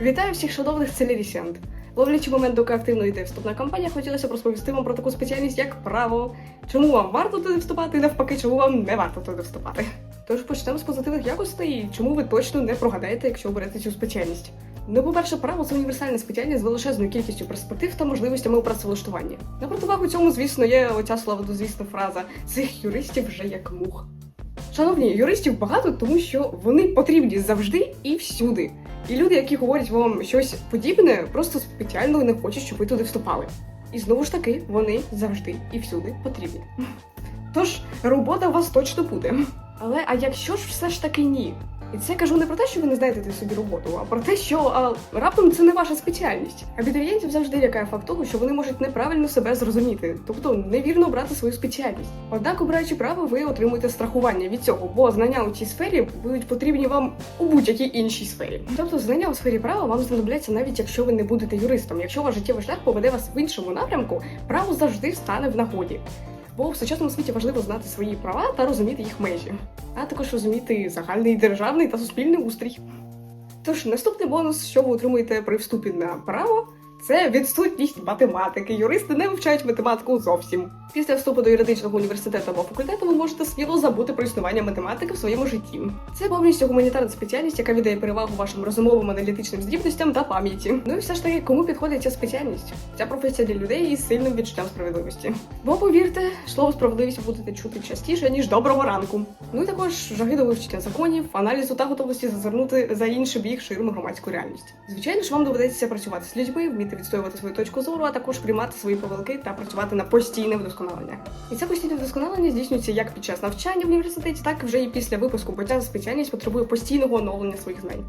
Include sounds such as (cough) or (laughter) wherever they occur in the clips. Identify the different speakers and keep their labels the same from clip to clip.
Speaker 1: Вітаю всіх шановних целерісіант. Ловлячи момент, доки активно йде вступна кампанія, хотілося б розповісти вам про таку спеціальність, як право. Чому вам варто туди вступати, і навпаки, чому вам не варто туди вступати. Тож почнемо з позитивних якостей, чому ви точно не прогадаєте, якщо оберете цю спеціальність. Ну, по-перше, право це універсальна спеціальність з величезною кількістю перспектив та можливостями у працевлаштуванні. На противагу цьому, звісно, є оця славодозвісна фраза цих юристів вже як мух. Шановні, юристів багато, тому що вони потрібні завжди і всюди. І люди, які говорять вам щось подібне, просто спеціально не хочуть, щоб ви туди вступали. І знову ж таки, вони завжди і всюди потрібні. Тож робота у вас точно буде. Але а якщо ж все ж таки ні? І це кажу не про те, що ви не знайдете собі роботу, а про те, що а, раптом це не ваша спеціальність. Абітурієнтів завжди лякає факт того, що вони можуть неправильно себе зрозуміти, тобто невірно обрати свою спеціальність. Однак, обираючи право, ви отримуєте страхування від цього, бо знання у цій сфері будуть потрібні вам у будь-якій іншій сфері. Тобто, знання у сфері права вам знадобляться навіть якщо ви не будете юристом. Якщо ваш життєвий шлях поведе вас в іншому напрямку, право завжди стане в нагоді. Бо в сучасному світі важливо знати свої права та розуміти їх межі, а також розуміти загальний державний та суспільний устрій. Тож наступний бонус, що ви отримуєте при вступі на право, це відсутність математики. Юристи не вивчають математику зовсім. Після вступу до юридичного університету або факультету ви можете сміло забути про існування математики в своєму житті. Це повністю гуманітарна спеціальність, яка віддає перевагу вашим розумовим аналітичним здібностям та пам'яті. Ну і все ж таки, кому підходить ця спеціальність? Ця професія для людей із сильним відчуттям справедливості. Бо повірте, слово справедливість будете чути частіше ніж доброго ранку. Ну і також жаги до вивчення законів, аналізу та готовності зазирнути за інший бік ширму громадську реальність. Звичайно ж, вам доведеться працювати з людьми, вміти відстоювати свою точку зору, а також приймати свої помилки та працювати на постійне вдосконалення. І це постійне вдосконалення здійснюється як під час навчання в університеті, так і вже і після випуску, бо ця спеціальність потребує постійного оновлення своїх знань.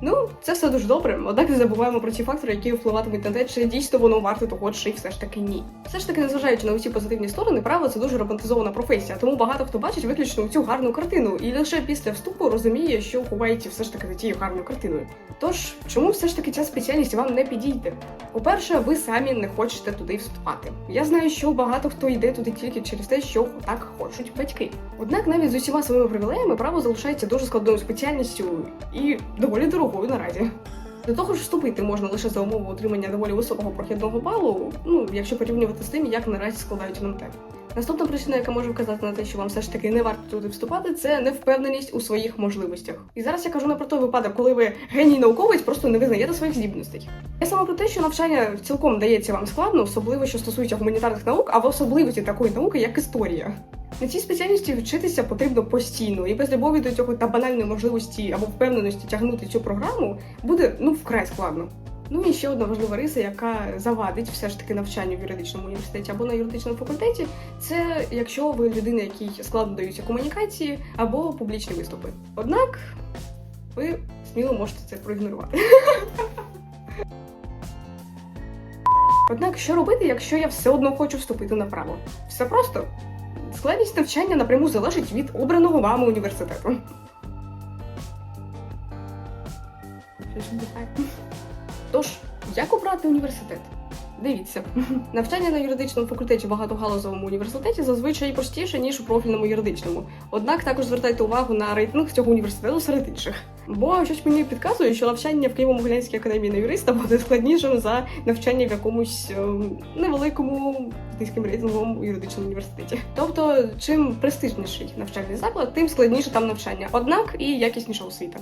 Speaker 1: Ну, це все дуже добре, однак не забуваємо про ті фактори, які впливатимуть на те, чи дійсно воно варте того, чи все ж таки ні. Все ж таки, незважаючи на усі позитивні сторони, право це дуже романтизована професія, тому багато хто бачить виключно цю гарну картину, і лише після вступу розуміє, що ховається все ж таки за тією гарною картиною. Тож, чому все ж таки ця спеціальність вам не підійде? По-перше, ви самі не хочете туди вступати. Я знаю, що багато хто йде туди тільки через те, що так хочуть батьки. Однак навіть з усіма своїми привілеями право залишається дуже складною спеціальністю і доволі дорогою наразі. До того ж, вступити можна лише за умови отримання доволі високого прохідного балу, ну якщо порівнювати з тим, як наразі складають НМТ. Наступна причина, яка може вказати на те, що вам все ж таки не варто туди вступати, це невпевненість у своїх можливостях. І зараз я кажу не про той випадок, коли ви геній науковець просто не визнаєте своїх здібностей. Я саме про те, що навчання цілком дається вам складно, особливо що стосується гуманітарних наук, а в особливості такої науки, як історія. На цій спеціальності вчитися потрібно постійно, і без любові до цього та банальної можливості або впевненості тягнути цю програму буде ну вкрай складно. Ну і ще одна важлива риса, яка завадить все ж таки навчанню в юридичному університеті або на юридичному факультеті, це якщо ви людина, якій складно даються комунікації або публічні виступи. Однак ви сміло можете це проігнорувати. (laughs) Однак, що робити, якщо я все одно хочу вступити на право? Все просто. Складність навчання напряму залежить від обраного вами університету. Щось вибухає. Тож, як обрати університет? Дивіться, навчання на юридичному факультеті в багатогалузовому університеті зазвичай простіше, ніж у профільному юридичному. Однак також звертайте увагу на рейтинг цього університету серед інших. Бо щось мені підказує, що навчання в Києво-Могилянській академії на юриста буде складнішим за навчання в якомусь ем, невеликому низьким рейтингом юридичному університеті. Тобто, чим престижніший навчальний заклад, тим складніше там навчання, однак і якісніша освіта.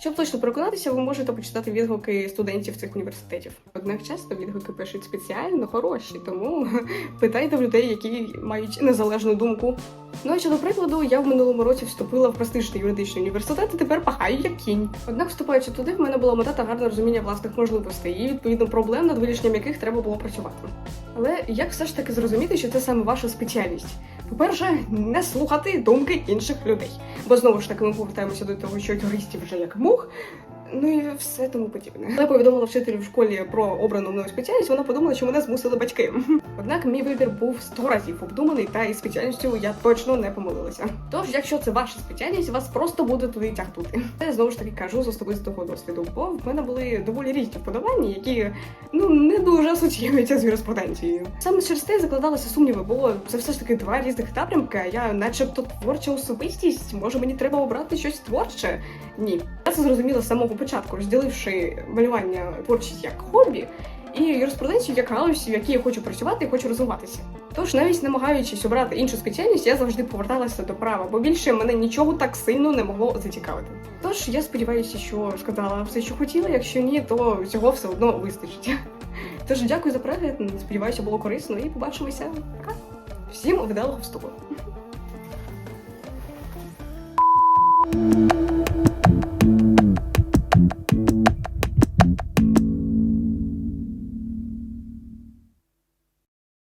Speaker 1: Щоб точно переконатися, ви можете почитати відгуки студентів цих університетів. Однак часто відгуки пишуть спеціально хороші, тому (laughs) питайте в людей, які мають незалежну думку. Ну а щодо прикладу, я в минулому році вступила в престижний юридичний університет і тепер пахаю як кінь. Однак, вступаючи туди, в мене була мета та гарне розуміння власних можливостей і відповідно проблем, над вирішенням яких треба було працювати. Але як все ж таки зрозуміти, що це саме ваша спеціальність? По-перше, не слухати думки інших людей. Бо знову ж таки ми повертаємося до того, що юристів вже як мух. Ну і все тому подібне. Коли повідомила вчителю в школі про обрану мною спеціальність, вона подумала, що мене змусили батьки. (laughs) Однак мій вибір був сто разів обдуманий, та із спеціальністю я точно не помилилася. Тож, якщо це ваша спеціальність, вас просто буде туди тягнути. Я знову ж таки кажу з особистого досвіду, бо в мене були доволі різні вподобання, які ну не дуже асоціюються з юриспруденцією. Саме через те закладалися сумніви, бо це все ж таки два різних напрямки. Я, начебто, творча особистість. Може, мені треба обрати щось творче? Ні, я це зрозуміла з самого початку, розділивши малювання творчість як хобі і юриспруденцію як галузь, в якій я хочу працювати і хочу розвиватися. Тож, навіть намагаючись обрати іншу спеціальність, я завжди поверталася до права, бо більше мене нічого так сильно не могло зацікавити. Тож я сподіваюся, що сказала все, що хотіла. Якщо ні, то цього все одно вистачить. Тож дякую за перегляд. Сподіваюся, було корисно і побачимося. Пока. Всім вдалого вступу.